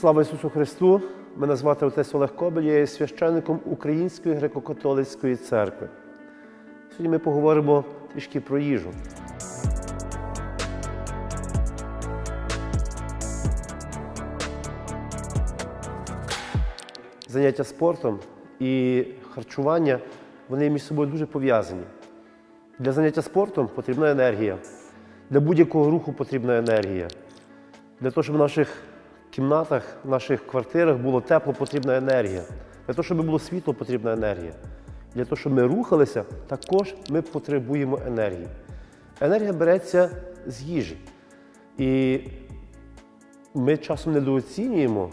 Слава Ісусу Христу! Мене звати отець Олег Кобель, я є священником Української греко-католицької церкви. Сьогодні ми поговоримо трішки про їжу. Заняття спортом і харчування вони між собою дуже пов'язані. Для заняття спортом потрібна енергія. Для будь-якого руху потрібна енергія. Для того, щоб наших кімнатах, в наших квартирах було тепло, потрібна енергія. Для того, щоб було світло, потрібна енергія. Для того, щоб ми рухалися, також ми потребуємо енергії. Енергія береться з їжі. І ми часом недооцінюємо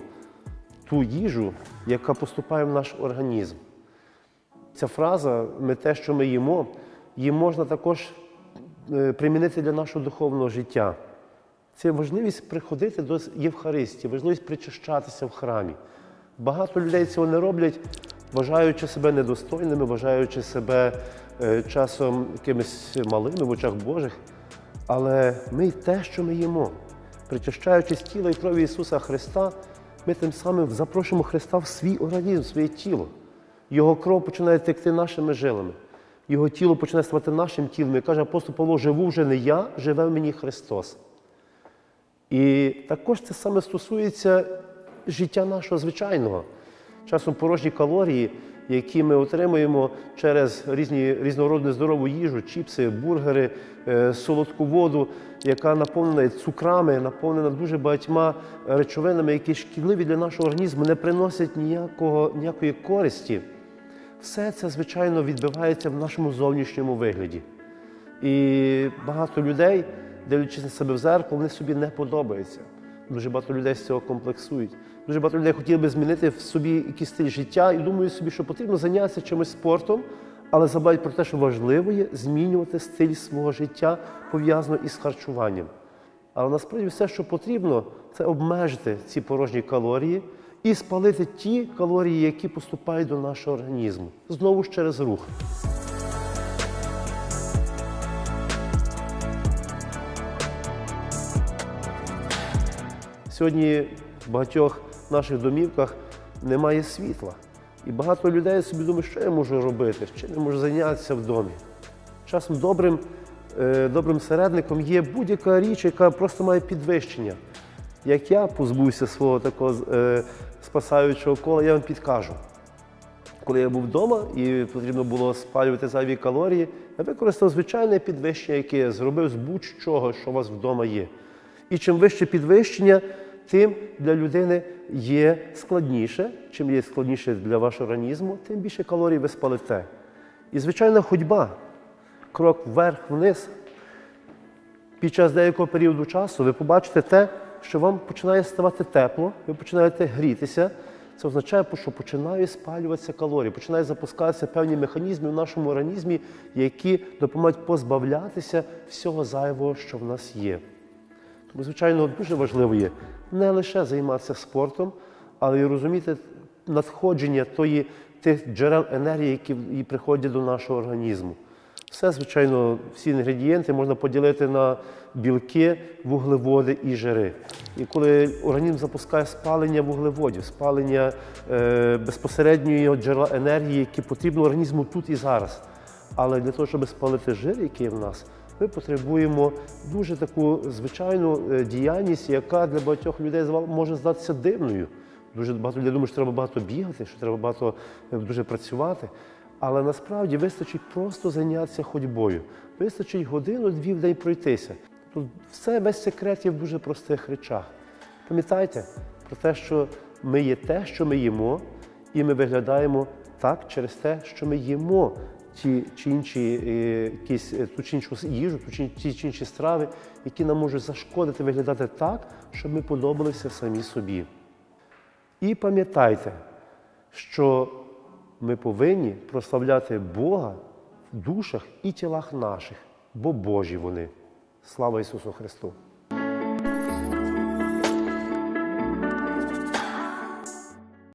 ту їжу, яка поступає в наш організм. Ця фраза ми те, що ми їмо, її можна також е, примінити для нашого духовного життя. Це важливість приходити до Євхаристії, важливість причащатися в храмі. Багато людей цього не роблять, вважаючи себе недостойними, вважаючи себе е, часом якимись малими в очах Божих. Але ми те, що ми їмо, причащаючись тіла і крові Ісуса Христа, ми тим самим запрошуємо Христа в свій організм, в своє тіло. Його кров починає текти нашими жилами. Його тіло починає ставати нашим тілом. І каже апостол Павло, живу вже не я, живе в мені Христос. І також це саме стосується життя нашого звичайного. Часом порожні калорії, які ми отримуємо через різні, різнородну здорову їжу, чіпси, бургери, е, солодку воду, яка наповнена цукрами, наповнена дуже багатьма речовинами, які шкідливі для нашого організму, не приносять ніякого, ніякої користі. Все це, звичайно, відбивається в нашому зовнішньому вигляді. І багато людей, дивлячись на себе в зеркало, вони собі не подобаються. Дуже багато людей з цього комплексують. Дуже багато людей хотіли би змінити в собі якийсь стиль життя і думають собі, що потрібно зайнятися чимось спортом, але забувають про те, що важливо є змінювати стиль свого життя пов'язано із харчуванням. Але насправді все, що потрібно, це обмежити ці порожні калорії і спалити ті калорії, які поступають до нашого організму. Знову ж через рух. Сьогодні в багатьох наших домівках немає світла. І багато людей собі думають, що я можу робити, чим я можу зайнятися в домі. Часом добрим, е, добрим середником є будь-яка річ, яка просто має підвищення. Як я позбувся свого такого е, спасаючого кола, я вам підкажу. Коли я був вдома і потрібно було спалювати зайві калорії, я використав звичайне підвищення, яке я зробив з будь-чого, що у вас вдома є. І чим вище підвищення, тим для людини є складніше. Чим є складніше для вашого організму, тим більше калорій ви спалите. І звичайна ходьба, крок вверх-вниз. Під час деякого періоду часу ви побачите те, що вам починає ставати тепло, ви починаєте грітися. Це означає, що починають спалюватися калорії, починають запускатися певні механізми в нашому організмі, які допомагають позбавлятися всього зайвого, що в нас є. Звичайно, дуже важливо є не лише займатися спортом, але й розуміти надходження тої, тих джерел енергії, які приходять до нашого організму. Все, звичайно, всі інгредієнти можна поділити на білки, вуглеводи і жири. І коли організм запускає спалення вуглеводів, спалення е, безпосередньої джерела енергії, які потрібно організму тут і зараз. Але для того, щоб спалити жир, який в нас, ми потребуємо дуже таку звичайну е, діяльність, яка для багатьох людей може здатися дивною. Дуже багато людей думають, що треба багато бігати, що треба багато е, дуже працювати. Але насправді вистачить просто зайнятися ходьбою. Вистачить годину-дві в день пройтися. Тут все, весь секрет є в дуже простих речах. Пам'ятайте про те, що ми є те, що ми їмо, і ми виглядаємо так через те, що ми їмо ті чи інші е, якісь е, ту чи іншу їжу, ту чи ті чи інші страви, які нам можуть зашкодити виглядати так, щоб ми подобалися самі собі. І пам'ятайте, що ми повинні прославляти Бога в душах і тілах наших, бо Божі вони. Слава Ісусу Христу!